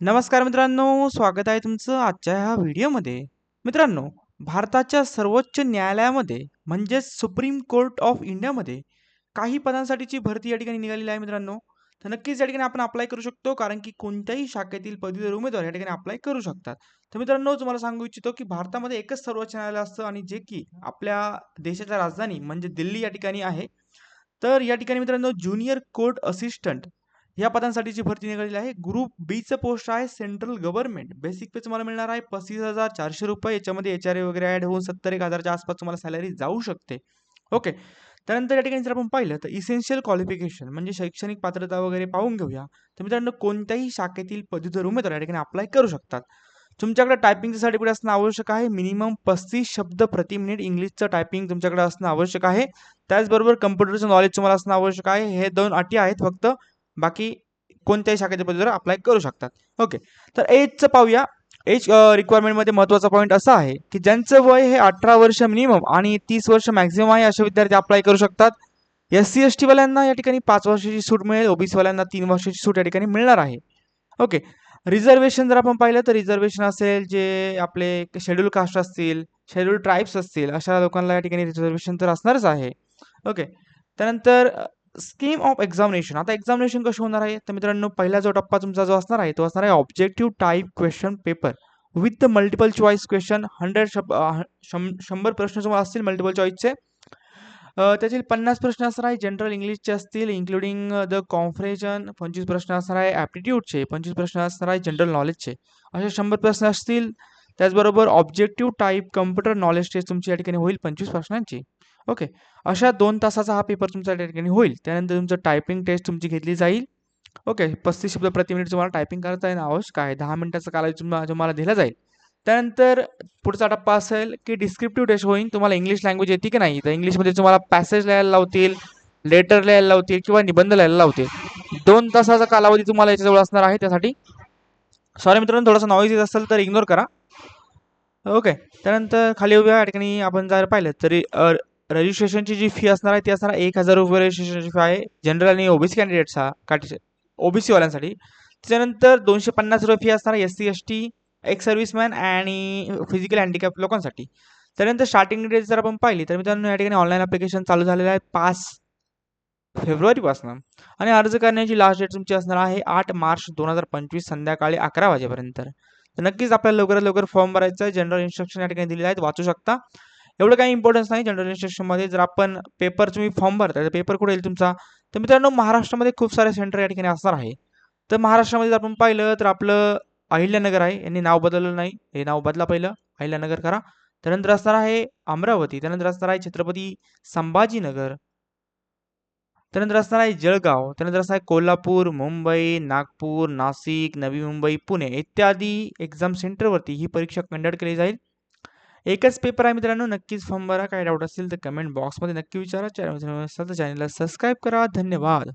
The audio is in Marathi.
नमस्कार मित्रांनो स्वागत आहे तुमचं आजच्या ह्या व्हिडिओमध्ये. मित्रांनो भारताच्या सर्वोच्च न्यायालयामध्ये म्हणजेच सुप्रीम कोर्ट ऑफ इंडियामध्ये काही पदांसाठीची भरती या ठिकाणी निघालेली आहे मित्रांनो. तर नक्कीच या ठिकाणी आपण अप्लाय करू शकतो कारण की कोणत्याही शाखेतील पदवीधर उमेदवार या ठिकाणी अप्लाय करू शकतात. तर मित्रांनो तुम्हाला सांगू इच्छितो की भारतामध्ये एकच सर्वोच्च न्यायालय असतं आणि जे की आपल्या देशाच्या राजधानी म्हणजे दिल्ली या ठिकाणी आहे. तर या ठिकाणी मित्रांनो ज्युनियर कोर्ट असिस्टंट या पदांसाठीची भरती निघालेली आहे. ग्रुप बीचं पोस्ट आहे सेंट्रल गव्हर्नमेंट. बेसिक पे तुम्हाला मिळणार आहे पस्तीस हजार चारशे रुपये. याच्यामध्ये एच आर ए वगैरे ॲड होऊन सत्तर एक हजारच्या आसपास तुम्हाला सॅलरी जाऊ शकते. ओके त्यानंतर या ठिकाणी जर आपण पाहिलं तर इसेन्शियल क्वालिफिकेशन म्हणजे शैक्षणिक पात्रता वगैरे पाहून घेऊया. तर मित्रांनो कोणत्याही शाखेतील पदवीधर उमेदवार या ठिकाणी अप्लाय करू शकतात. तुमच्याकडे टायपिंगचं सर्टिफिकेट असणं आवश्यक आहे? मिनिमम पस्तीस शब्द प्रति मिनिट इंग्लिशचं टायपिंग तुमच्याकडे असणं आवश्यक आहे. त्याचबरोबर कम्प्युटरचं नॉलेज तुम्हाला असणं आवश्यक आहे. हे दोन अटी आहेत फक्त. बाकी कोणत्याही शाखेच्या पदवीवर अप्लाय करू शकतात. ओके तर एजचं पाहूया. एज रिक्वायरमेंटमध्ये महत्त्वाचा पॉईंट असा आहे की ज्यांचं वय हे अठरा वर्ष मिनिमम आणि तीस वर्ष मॅक्झिमम आहे असे विद्यार्थी अप्लाय करू शकतात. एस सी एस टीवाल्यांना या ठिकाणी पाच वर्षाची सूट मिळेल. ओबीसीवाल्यांना तीन वर्षाची सूट या ठिकाणी मिळणार आहे. ओके रिझर्वेशन जर आपण पाहिलं तर रिझर्वेशन असेल जे आपले शेड्यूल कास्ट असतील शेड्यूल ट्राईब्स असतील अशा लोकांना या ठिकाणी रिझर्वेशन तर असणारच आहे. ओके त्यानंतर स्कीम ऑफ एक्झामिनेशन आता एक्झामिनेशन कशी होणार आहे? तर मित्रांनो पहिला जो टप्पा तुमचा जो असणार आहे तो असणार आहे objective type question paper with the multiple choice question hundred शब शं शंभर प्रश्न तुम्हाला असतील मल्टिपल चॉईसचे त्यातील पन्नास प्रश्न असणार आहे जनरल इंग्लिशचे असतील इन्क्लुडिंग द कॉन्फ्रेशन पंचवीस प्रश्न असणार आहे ॲप्टिट्यूडचे पंचवीस प्रश्न असणार आहे जनरल नॉलेजचे असे शंभर प्रश्न असतील त्याचबरोबर objective type computer knowledge test तुमची या ठिकाणी होईल पंचवीस प्रश्नांची. ओके. अशा दोन तासाचा हा पेपर तुमचा त्या ठिकाणी होईल. त्यानंतर तुमचं टायपिंग टेस्ट तुमची घेतली जाईल. ओके. पस्तीस शब्द प्रति मिनिट तुम्हाला टायपिंग करता येणं आवश्यक आहे दहा मिनिटाचा कालावधी तुम्हाला तुम्हाला दिला जाईल. त्यानंतर पुढचा टप्पा असेल की डिस्क्रिप्टिव्ह टेस्ट होईल तुम्हाला इंग्लिश लँग्वेज येते की नाही? तर इंग्लिशमध्ये तुम्हाला पॅसेज लिहायला लावतील लेटर लिहायला लावतील किंवा निबंध लिहायला लावतील. दोन तासाचा कालावधी तुम्हाला याच्याजवळ असणार आहे त्यासाठी. सॉरी मित्रांनो थोडासा नॉईज येत असेल तर इग्नोर करा. ओके. त्यानंतर खाली उभ्या या ठिकाणी आपण जर पाहिलं तरी रजिस्ट्रेशनची जी फी असणार आहे ती असणार एक हजार रुपये रजिस्ट्रेशनची फी आहे. जनरल आणि ओबीसी कॅन्डिडेट्सहा काठी ओबीसीवाल्यांसाठी त्याच्यानंतर दोनशे पन्नास रुपये फी असणार S C S T ex serviceman आणि फिजिकल हँडिकॅप लोकांसाठी. त्यानंतर स्टार्टिंग डेट जर आपण पाहिली तर मित्रांनो या ठिकाणी ऑनलाईन ॲप्लिकेशन चालू झालेलं आहे पाच फेब्रुवारीपासून. आणि अर्ज करण्याची लास्ट डेट तुमची असणार आहे आठ मार्च दोन हजार पंचवीस संध्याकाळी अकरा वाजेपर्यंत. तर नक्कीच आपल्याला लवकरात लवकर फॉर्म भरायचा आहे. जनरल इन्स्ट्रक्शन या ठिकाणी दिलेले आहेत. वाचू शकता. एवढं काही इम्पॉर्टन्स नाही जनरल इन्स्ट्रक्शनमध्ये जर आपण पेपर तुम्ही फॉर्म भरता तर पेपर कुठे येईल तुमचा? तर मित्रांनो महाराष्ट्रामध्ये खूप सारे सेंटर या ठिकाणी असणार आहे. तर महाराष्ट्रामध्ये जर आपण पाहिलं तर आपलं अहिल्यानगर आहे. यांनी नाव बदललं नाही. हे नाव बदला पहिलं. अहिल्यानगर करा. त्यानंतर असणार आहे अमरावती. त्यानंतर असणार आहे छत्रपती संभाजीनगर. त्यानंतर असणार आहे जळगाव. त्यानंतर असणार आहे कोल्हापूर मुंबई नागपूर नाशिक नवी मुंबई पुणे इत्यादी एक्झाम सेंटरवरती ही परीक्षा कंडक्ट केली जाईल. एकच पेपर आहे मित्रांनो नक्कीच फॉर्म भरा. काय डाऊट असेल तर कमेंट बॉक्समध्ये नक्की विचारा. चॅनल चॅनलला सबस्क्राईब करा. धन्यवाद.